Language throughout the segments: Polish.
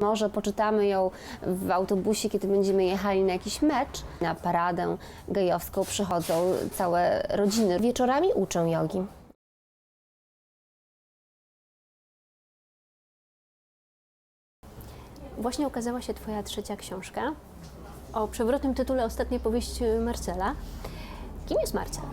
Może poczytamy ją w autobusie, kiedy będziemy jechali na jakiś mecz. Na paradę gejowską przychodzą całe rodziny. Wieczorami uczę jogi. Właśnie ukazała się Twoja trzecia książka o przewrotnym tytule Ostatnia powieść Marcela. Kim jest Marcel?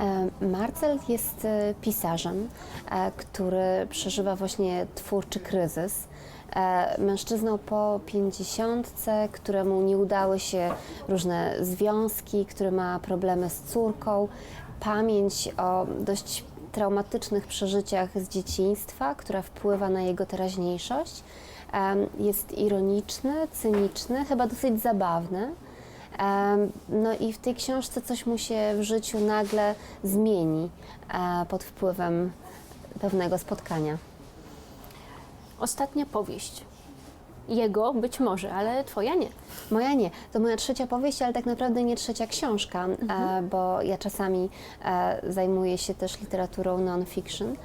E, Marcel jest e, pisarzem, e, który przeżywa właśnie twórczy kryzys. E, Mężczyzną po pięćdziesiątce, któremu nie udały się różne związki, który ma problemy z córką, pamięć o dość traumatycznych przeżyciach z dzieciństwa, która wpływa na jego teraźniejszość. Jest ironiczny, cyniczny, chyba dosyć zabawny. No i w tej książce coś mu się w życiu nagle zmieni e, pod wpływem pewnego spotkania. Ostatnia powieść. Jego być może, ale Twoja nie. Moja nie, to moja trzecia powieść, ale tak naprawdę nie trzecia książka, e, bo ja czasami e, zajmuję się też literaturą non-fiction.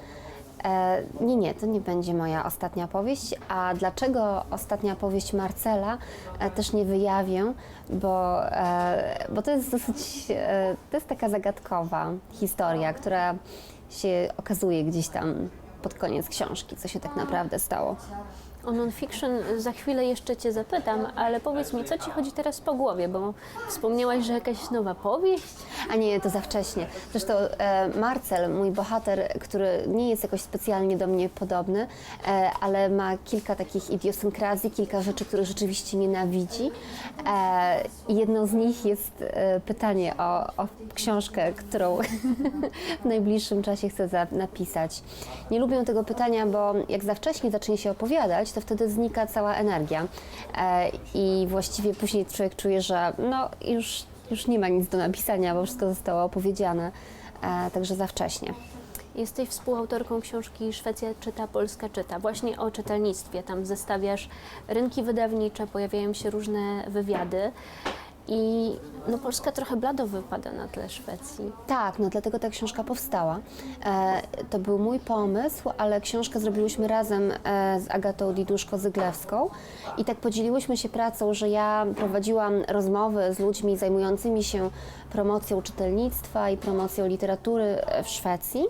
E, nie, nie, to nie będzie moja ostatnia powieść. A dlaczego ostatnia powieść Marcela też nie wyjawię, bo, bo to jest dosyć, to jest taka zagadkowa historia, która się okazuje gdzieś tam pod koniec książki, co się tak naprawdę stało. O non-fiction za chwilę jeszcze Cię zapytam, ale powiedz mi, co Ci chodzi teraz po głowie, bo wspomniałaś, że jakaś nowa powieść? A nie, to za wcześnie. Zresztą e, Marcel, mój bohater, który nie jest jakoś specjalnie do mnie podobny, e, ale ma kilka takich idiosynkrazji, kilka rzeczy, które rzeczywiście nienawidzi. E, jedną z nich jest e, pytanie o, o książkę, którą w najbliższym czasie chcę za, napisać. Nie lubię tego pytania, bo jak za wcześnie zacznie się opowiadać, to wtedy znika cała energia e, i właściwie później człowiek czuje, że no już już nie ma nic do napisania, bo wszystko zostało opowiedziane, e, także za wcześnie. Jesteś współautorką książki Szwecja czyta, Polska czyta, właśnie o czytelnictwie. Tam zestawiasz rynki wydawnicze, pojawiają się różne wywiady i no, Polska trochę blado wypada na tle Szwecji. Tak, no dlatego ta książka powstała. E, to był mój pomysł, ale książkę zrobiłyśmy razem e, z Agatą Diduszko-Zyglewską i tak podzieliłyśmy się pracą, że ja prowadziłam rozmowy z ludźmi zajmującymi się promocją czytelnictwa i promocją literatury w Szwecji,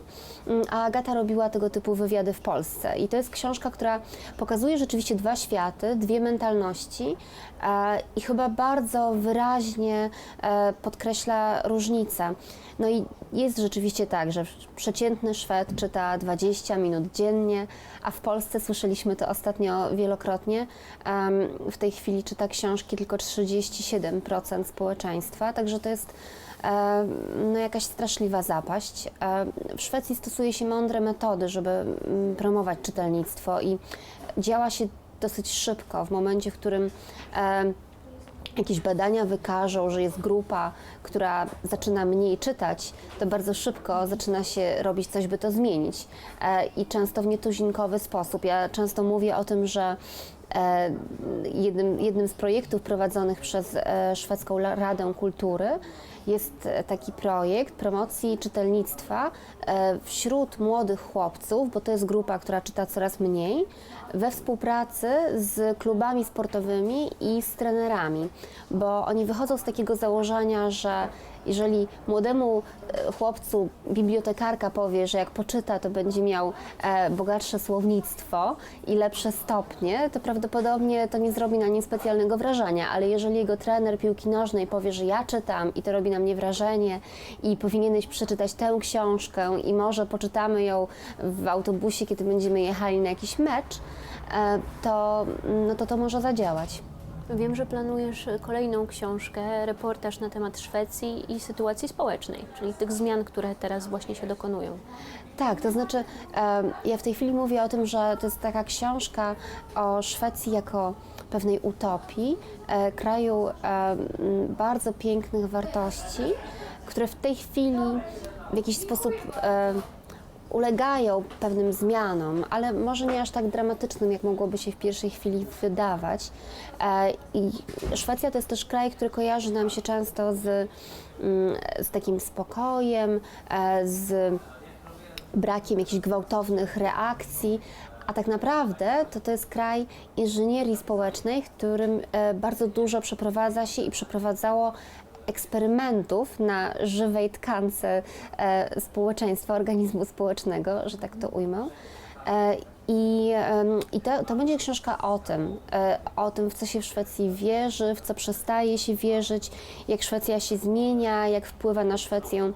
Mm, a Agata robiła tego typu wywiady w Polsce. I to jest książka, która pokazuje rzeczywiście dwa światy, dwie mentalności e, i chyba bardzo wyraźnie e, podkreśla różnice. No i jest rzeczywiście tak, że przeciętny Szwed czyta 20 minut dziennie, a w Polsce słyszeliśmy to ostatnio wielokrotnie. W tej chwili czyta książki tylko 37% społeczeństwa, także to jest no jakaś straszliwa zapaść. E, W Szwecji stosuje się mądre metody, żeby mm, promować czytelnictwo i działa się dosyć szybko w momencie, w którym e, jakieś badania wykażą, że jest grupa, która zaczyna mniej czytać, to bardzo szybko zaczyna się robić coś, by to zmienić. E, I często w nietuzinkowy sposób. Ja często mówię o tym, że e, jednym, jednym z projektów prowadzonych przez e, Szwedzką Radę Kultury jest e, taki projekt promocji czytelnictwa e, wśród młodych chłopców, bo to jest grupa, która czyta coraz mniej, we współpracy z klubami sportowymi i z trenerami, bo oni wychodzą z takiego założenia, że jeżeli młodemu e, chłopcu bibliotekarka powie, że jak poczyta, to będzie miał e, bogatsze słownictwo i lepsze stopnie, to prawdopodobnie to nie zrobi na nim specjalnego wrażenia, ale jeżeli jego trener piłki nożnej powie, że ja czytam i to robi na mnie wrażenie i powinieneś przeczytać tę książkę i może poczytamy ją w autobusie, kiedy będziemy jechali na jakiś mecz, e, to, no to to może zadziałać. Wiem, że planujesz kolejną książkę, reportaż na temat Szwecji i sytuacji społecznej, czyli tych zmian, które teraz właśnie się dokonują. Tak, to znaczy ja w tej chwili mówię o tym, że to jest taka książka o Szwecji jako pewnej utopii, e, kraju bardzo pięknych wartości, które w tej chwili w jakiś sposób ulegają pewnym zmianom, ale może nie aż tak dramatycznym, jak mogłoby się w pierwszej chwili wydawać. E, I Szwecja to jest też kraj, który kojarzy nam się często z, mm, z takim spokojem, e, z brakiem jakichś gwałtownych reakcji, A tak naprawdę to to jest kraj inżynierii społecznej, w którym e, bardzo dużo przeprowadza się i przeprowadzało eksperymentów na żywej tkance e, społeczeństwa, organizmu społecznego, że tak to ujmę. E, I, i to, to będzie książka o tym, e, o tym, w co się w Szwecji wierzy, w co przestaje się wierzyć, jak Szwecja się zmienia, jak wpływa na Szwecję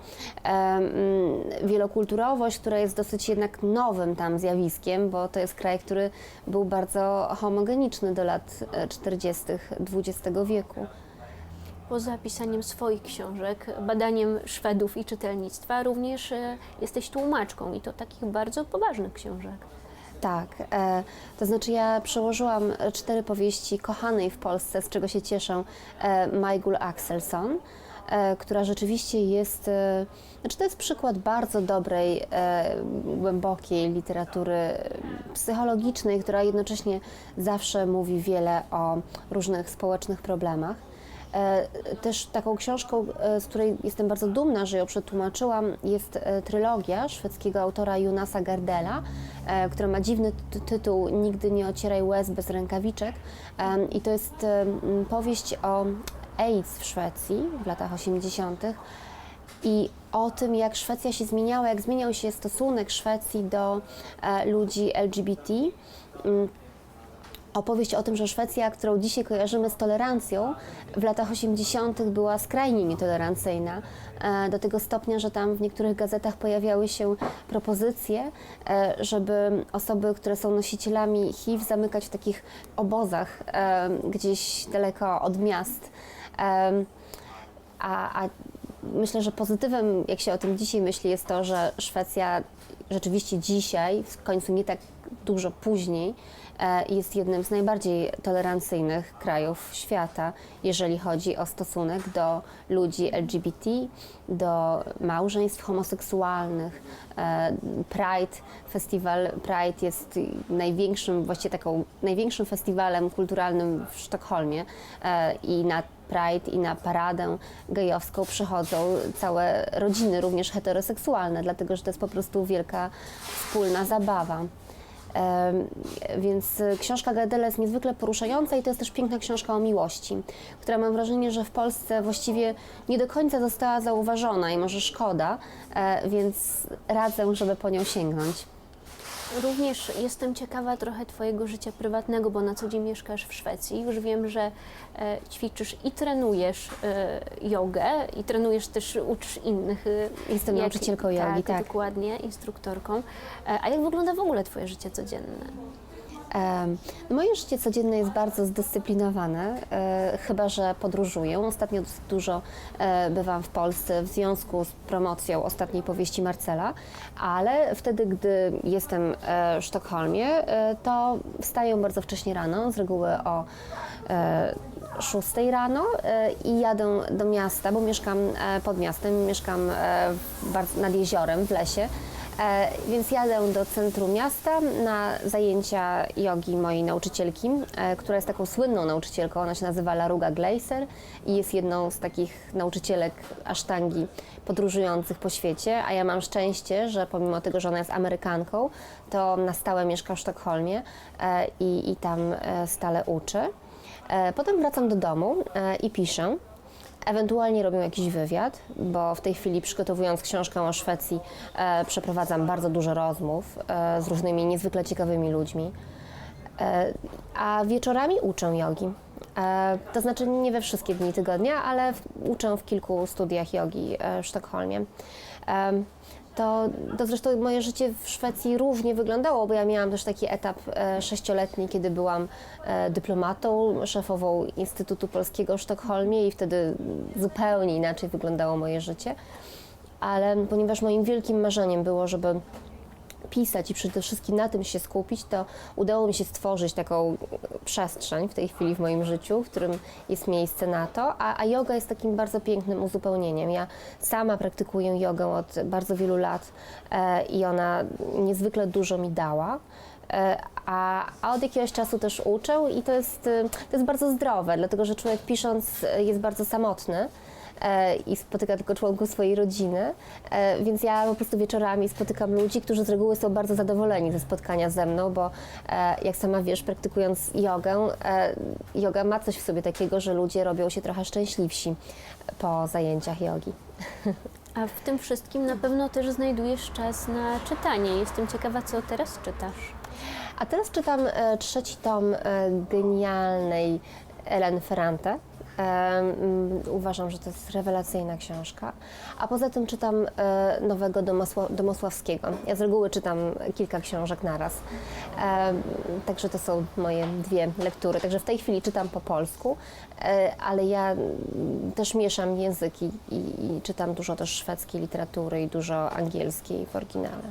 wielokulturowość, która jest dosyć jednak nowym tam zjawiskiem, bo to jest kraj, który był bardzo homogeniczny do lat e, 40. XX wieku. Poza pisaniem swoich książek, badaniem Szwedów i czytelnictwa, również e, jesteś tłumaczką i to takich bardzo poważnych książek. Tak, e, to znaczy ja przełożyłam cztery powieści kochanej w Polsce, z czego się cieszę, e, Majgul Axelsson, e, która rzeczywiście jest, e, znaczy to jest przykład bardzo dobrej, e, głębokiej literatury psychologicznej, która jednocześnie zawsze mówi wiele o różnych społecznych problemach. E, Też taką książką, e, z której jestem bardzo dumna, że ją przetłumaczyłam, jest e, trylogia szwedzkiego autora Jonasa Gardela, która ma dziwny ty- tytuł Nigdy nie ocieraj łez bez rękawiczek. I to jest powieść o AIDS w Szwecji w latach 80. I o tym, jak Szwecja się zmieniała, jak zmieniał się stosunek Szwecji do ludzi LGBT. Opowieść o tym, że Szwecja, którą dzisiaj kojarzymy z tolerancją, w latach 80. była skrajnie nietolerancyjna. e, Do tego stopnia, że tam w niektórych gazetach pojawiały się propozycje, e, żeby osoby, które są nosicielami HIV, zamykać w takich obozach e, gdzieś daleko od miast. A, a myślę, że pozytywem, jak się o tym dzisiaj myśli, jest to, że Szwecja rzeczywiście dzisiaj, w końcu nie tak dużo później, jest jednym z najbardziej tolerancyjnych krajów świata, jeżeli chodzi o stosunek do ludzi LGBT, do małżeństw homoseksualnych. E, Pride, festiwal Pride jest największym, właściwie taką największym festiwalem kulturalnym w Sztokholmie e, i na Pride i na paradę gejowską przychodzą całe rodziny, również heteroseksualne, dlatego że to jest po prostu wielka wspólna zabawa. Więc y, książka Gardela jest niezwykle poruszająca i to jest też piękna książka o miłości, która mam wrażenie, że w Polsce właściwie nie do końca została zauważona i może szkoda, e, więc radzę, żeby po nią sięgnąć. Również jestem ciekawa trochę Twojego życia prywatnego, bo na co dzień mieszkasz w Szwecji. Już wiem, że e, ćwiczysz i trenujesz e, jogę, i trenujesz też, uczysz innych. E, Jestem nauczycielką jogi, tak. dokładnie, instruktorką. E, a jak wygląda w ogóle Twoje życie codzienne? No Moje życie codzienne jest bardzo zdyscyplinowane, e, chyba że podróżuję. Ostatnio dużo e, bywam w Polsce w związku z promocją ostatniej powieści Marcela, ale wtedy, gdy jestem e, w Sztokholmie, to wstaję bardzo wcześnie rano, z reguły o e, 6 rano i jadę do miasta, bo mieszkam pod miastem, mieszkam nad jeziorem w lesie. E, Więc jadę do centrum miasta na zajęcia jogi mojej nauczycielki, e, która jest taką słynną nauczycielką. Ona się nazywa Laruga Gleiser i jest jedną z takich nauczycielek asztangi podróżujących po świecie. A ja mam szczęście, że pomimo tego, że ona jest Amerykanką, to na stałe mieszka w Sztokholmie e, i, i tam stale uczy. Potem wracam do domu i piszę. Ewentualnie robię jakiś wywiad, bo w tej chwili przygotowując książkę o Szwecji e, przeprowadzam bardzo dużo rozmów e, z różnymi niezwykle ciekawymi ludźmi. E, a wieczorami uczę jogi. E, to znaczy nie we wszystkie dni tygodnia, ale w, uczę w kilku studiach jogi e, w Sztokholmie. Em, to, to zresztą moje życie w Szwecji różnie wyglądało, bo ja miałam też taki etap e, sześcioletni, kiedy byłam e, dyplomatą, szefową Instytutu Polskiego w Sztokholmie i wtedy zupełnie inaczej wyglądało moje życie. Ale ponieważ moim wielkim marzeniem było, żeby pisać i przede wszystkim na tym się skupić, to udało mi się stworzyć taką przestrzeń w tej chwili w moim życiu, w którym jest miejsce na to, a, a yoga jest takim bardzo pięknym uzupełnieniem. Ja sama praktykuję jogę od bardzo wielu lat e, i ona niezwykle dużo mi dała. E, A, a od jakiegoś czasu też uczę i to jest, e, to jest bardzo zdrowe, dlatego że człowiek pisząc jest bardzo samotny i spotyka tylko członków swojej rodziny, e, więc ja po prostu wieczorami spotykam ludzi, którzy z reguły są bardzo zadowoleni ze spotkania ze mną, bo e, jak sama wiesz, praktykując jogę, e, yoga ma coś w sobie takiego, że ludzie robią się trochę szczęśliwsi po zajęciach jogi. A w tym wszystkim na pewno też znajdujesz czas na czytanie. Jestem ciekawa, co teraz czytasz. A teraz czytam e, trzeci tom e, genialnej Ellen Ferrante. Mm, uważam, że to jest rewelacyjna książka. A poza tym czytam e, nowego Domosła- Domosławskiego. Ja z reguły czytam kilka książek naraz. Także to są moje dwie lektury. Także w tej chwili czytam po polsku, e, ale ja mm, też mieszam języki i, i czytam dużo też szwedzkiej literatury i dużo angielskiej w oryginale.